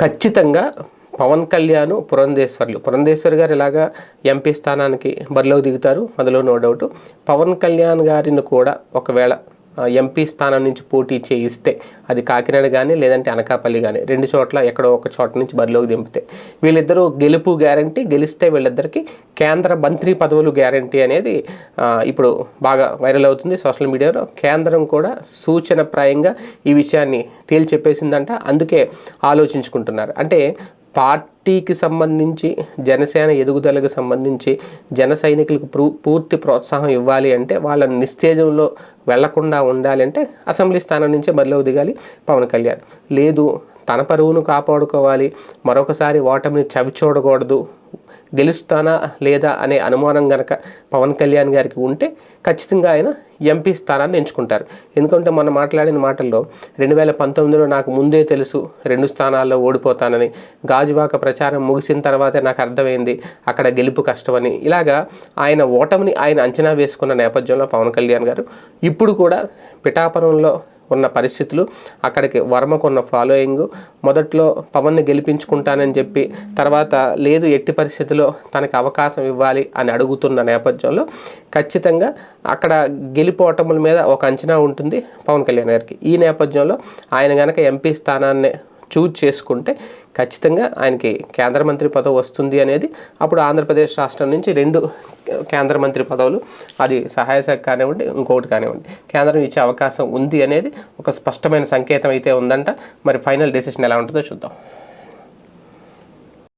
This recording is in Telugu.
ఖచ్చితంగా పవన్ కళ్యాణ్ పురంధేశ్వర్లు. పురంధేశ్వర్ గారు ఇలాగా ఎంపీ స్థానానికి బరిలోకి దిగుతారు. అందులో నో డౌట్ పవన్ కళ్యాణ్ గారిని కూడా ఒకవేళ ఎంపీ స్థానం నుంచి పోటీ చేయిస్తే అది కాకినాడ కానీ లేదంటే అనకాపల్లి కానీ రెండు చోట్ల ఎక్కడో ఒక చోట నుంచి బరిలోకి దింపితే. వీళ్ళిద్దరూ గెలుపు గ్యారంటీ గెలిస్తే వీళ్ళిద్దరికి కేంద్ర మంత్రి పదవులు గ్యారంటీ అనేది ఇప్పుడు బాగా వైరల్ అవుతుంది సోషల్ మీడియాలో. కేంద్రం కూడా సూచనప్రాయంగా ఈ విషయాన్ని తేల్చెప్పేసిందంట అందుకే ఆలోచించుకుంటున్నారు. అంటే పార్టీకి సంబంధించి జనసేన ఎదుగుదలకు సంబంధించి జన సైనికులకు పూర్తి ప్రోత్సాహం ఇవ్వాలి అంటే వాళ్ళ నిస్తేజంలో వెళ్ళకుండా ఉండాలి అంటే అసెంబ్లీ స్థానం నుంచే బరిలోకి దిగాలి పవన్ కళ్యాణ్. లేదు తన పరువును కాపాడుకోవాలి. మరొకసారి ఓటమిని చవి చూడకూడదు గెలుస్తానా లేదా అనే అనుమానం గనక పవన్ కళ్యాణ్ గారికి ఉంటే ఖచ్చితంగా ఆయన ఎంపీ స్థానాన్ని ఎంచుకుంటారు. ఎందుకంటే మొన్న మాట్లాడిన మాటల్లో రెండు వేల పంతొమ్మిదిలో నాకు ముందే తెలుసు రెండు స్థానాల్లో ఓడిపోతానని. గాజువాక ప్రచారం ముగిసిన తర్వాతే నాకు అర్థమైంది అక్కడ గెలుపు కష్టమని. ఇలాగా ఆయన ఓటమిని ఆయన అంచనా వేసుకున్న నేపథ్యంలో పవన్ కళ్యాణ్ గారు ఇప్పుడు కూడా పిఠాపురంలో ఉన్న పరిస్థితులు అక్కడికి వర్మకున్న ఫాలోయింగ్ మొదట్లో పవన్ని గెలిపించుకుంటానని చెప్పి తర్వాత లేదు ఎట్టి పరిస్థితిలో తనకి అవకాశం ఇవ్వాలి అని అడుగుతున్న నేపథ్యంలో ఖచ్చితంగా అక్కడ గెలిపోవటముల మీద ఒక అంచనా ఉంటుంది పవన్ కళ్యాణ్ గారికి. ఈ నేపథ్యంలో ఆయన కనుక ఎంపీ స్థానాన్ని చూజ్ చేసుకుంటే ఖచ్చితంగా ఆయనకి కేంద్ర మంత్రి పదవి వస్తుంది అనేది అప్పుడు ఆంధ్రప్రదేశ్ రాష్ట్రం నుంచి రెండు కేంద్ర మంత్రి పదవులు అది సహాయ శాఖ కానివ్వండి ఇంకొకటి కానివ్వండి. కేంద్రం ఇచ్చే అవకాశం ఉంది అనేది ఒక స్పష్టమైన సంకేతం అయితే ఉందంట. మరి ఫైనల్ డెసిషన్ ఎలా ఉంటుందో చూద్దాం.